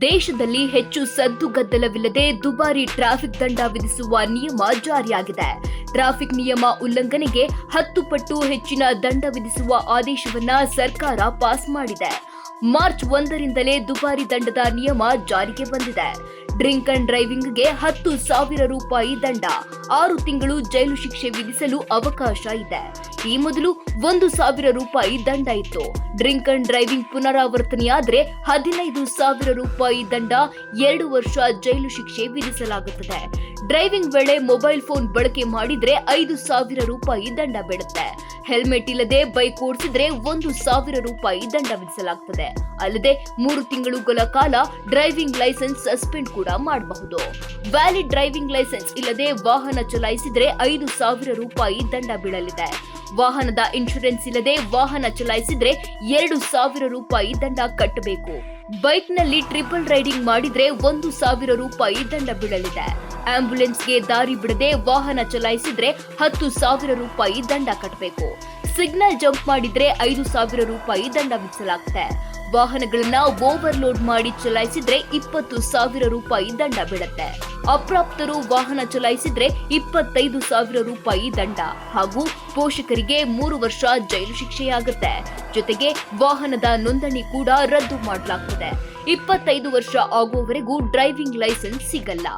ದೇಶದಲ್ಲಿ ಹೆಚ್ಚು ಸದ್ದು ಗದ್ದಲವಿಲ್ಲದೆ ದುಬಾರಿ ಟ್ರಾಫಿಕ್ ದಂಡ ವಿಧಿಸುವ ನಿಯಮ ಜಾರಿಯಾಗಿದೆ. ಟ್ರಾಫಿಕ್ ನಿಯಮ ಉಲ್ಲಂಘನೆಗೆ ಹತ್ತು ಪಟ್ಟು ಹೆಚ್ಚಿನ ದಂಡ ವಿಧಿಸುವ ಆದೇಶವನ್ನ ಸರ್ಕಾರ ಪಾಸ್ ಮಾಡಿದೆ. ಮಾರ್ಚ್ ಒಂದರಿಂದಲೇ ದುಬಾರಿ ದಂಡದ ನಿಯಮ ಜಾರಿಗೆ ಬಂದಿದೆ. ಡ್ರಿಂಕ್ ಅಂಡ್ ಡ್ರೈವಿಂಗ್ಗೆ ಹತ್ತು ಸಾವಿರ ರೂಪಾಯಿ ದಂಡ. ಆರು ತಿಂಗಳು ಜೈಲು ಶಿಕ್ಷೆ ವಿಧಿಸಲು ಅವಕಾಶ ಇದೆ. ಈ ಮೊದಲು ಒಂದು ಸಾವಿರ ರೂಪಾಯಿ ದಂಡ ಇತ್ತು. ಡ್ರಿಂಕ್ ಅಂಡ್ ಡ್ರೈವಿಂಗ್ ಪುನರಾವರ್ತನೆಯಾದರೆ ಹದಿನೈದು ಸಾವಿರ ರೂಪಾಯಿ ದಂಡ ಎರಡು ವರ್ಷ ಜೈಲು ಶಿಕ್ಷೆ ವಿಧಿಸಲಾಗುತ್ತದೆ. ಡ್ರೈವಿಂಗ್ ವೇಳೆ ಮೊಬೈಲ್ ಫೋನ್ ಬಳಕೆ ಮಾಡಿದ್ರೆ ಐದು ಸಾವಿರ ರೂಪಾಯಿ ದಂಡ ಬೀಳುತ್ತೆ. ಹೆಲ್ಮೆಟ್ ಇಲ್ಲದೆ ಬೈಕ್ ಓಡಿಸಿದ್ರೆ ಒಂದು ಸಾವಿರ ರೂಪಾಯಿ ದಂಡ ವಿಧಿಸಲಾಗುತ್ತದೆ ಅಲ್ಲದೆ ಮೂರು ತಿಂಗಳುಗಳ ಕಾಲ ಡ್ರೈವಿಂಗ್ ಲೈಸೆನ್ಸ್ ಸಸ್ಪೆಂಡ್ ಕೂಡ ಮಾಡಬಹುದು. ವ್ಯಾಲಿಡ್ ಡ್ರೈವಿಂಗ್ ಲೈಸೆನ್ಸ್ ಇಲ್ಲದೆ ವಾಹನ ಚಲಾಯಿಸಿದರೆ ಐದು ಸಾವಿರ ರೂಪಾಯಿ ದಂಡ ಬೀಳಲಿದೆ. ವಾಹನದ ಇನ್ಶೂರೆನ್ಸ್ ಇಲ್ಲದೆ ವಾಹನ ಚಲಾಯಿಸಿದ್ರೆ ಎರಡು ಸಾವಿರ ರೂಪಾಯಿ ದಂಡ ಕಟ್ಟಬೇಕು. ಬೈಕ್ನಲ್ಲಿ ಟ್ರಿಪಲ್ ರೈಡಿಂಗ್ ಮಾಡಿದ್ರೆ ಒಂದು ಸಾವಿರ ರೂಪಾಯಿ ದಂಡ ಬೀಳಲಿದೆ. ಆಂಬ್ಯುಲೆನ್ಸ್ಗೆ ದಾರಿ ಬಿಡದೆ ವಾಹನ ಚಲಾಯಿಸಿದ್ರೆ ಹತ್ತು ಸಾವಿರ ರೂಪಾಯಿ ದಂಡ ಕಟ್ಟಬೇಕು. ಸಿಗ್ನಲ್ ಜಂಪ್ ಮಾಡಿದ್ರೆ ಐದು ಸಾವಿರ ರೂಪಾಯಿ ದಂಡ ವಿಧಿಸಲಾಗುತ್ತೆ. ವಾಹನಗಳನ್ನ ಓವರ್ಲೋಡ್ ಮಾಡಿ ಚಲಾಯಿಸಿದ್ರೆ ಇಪ್ಪತ್ತು ಸಾವಿರ ರೂಪಾಯಿ ದಂಡ ಬೀಳುತ್ತೆ. ಅಪ್ರಾಪ್ತರು ವಾಹನ ಚಲಾಯಿಸಿದ್ರೆ ಇಪ್ಪತ್ತೈದು ಸಾವಿರ ರೂಪಾಯಿ ದಂಡ ಹಾಗೂ ಪೋಷಕರಿಗೆ ಮೂರು ವರ್ಷ ಜೈಲು ಶಿಕ್ಷೆಯಾಗುತ್ತೆ. ಜೊತೆಗೆ ವಾಹನದ ನೋಂದಣಿ ಕೂಡ ರದ್ದು ಮಾಡಲಾಗುತ್ತದೆ ಇಪ್ಪತ್ತೈದು ವರ್ಷ ಆಗುವವರೆಗೂ ಡ್ರೈವಿಂಗ್ ಲೈಸೆನ್ಸ್ ಸಿಗಲ್ಲ.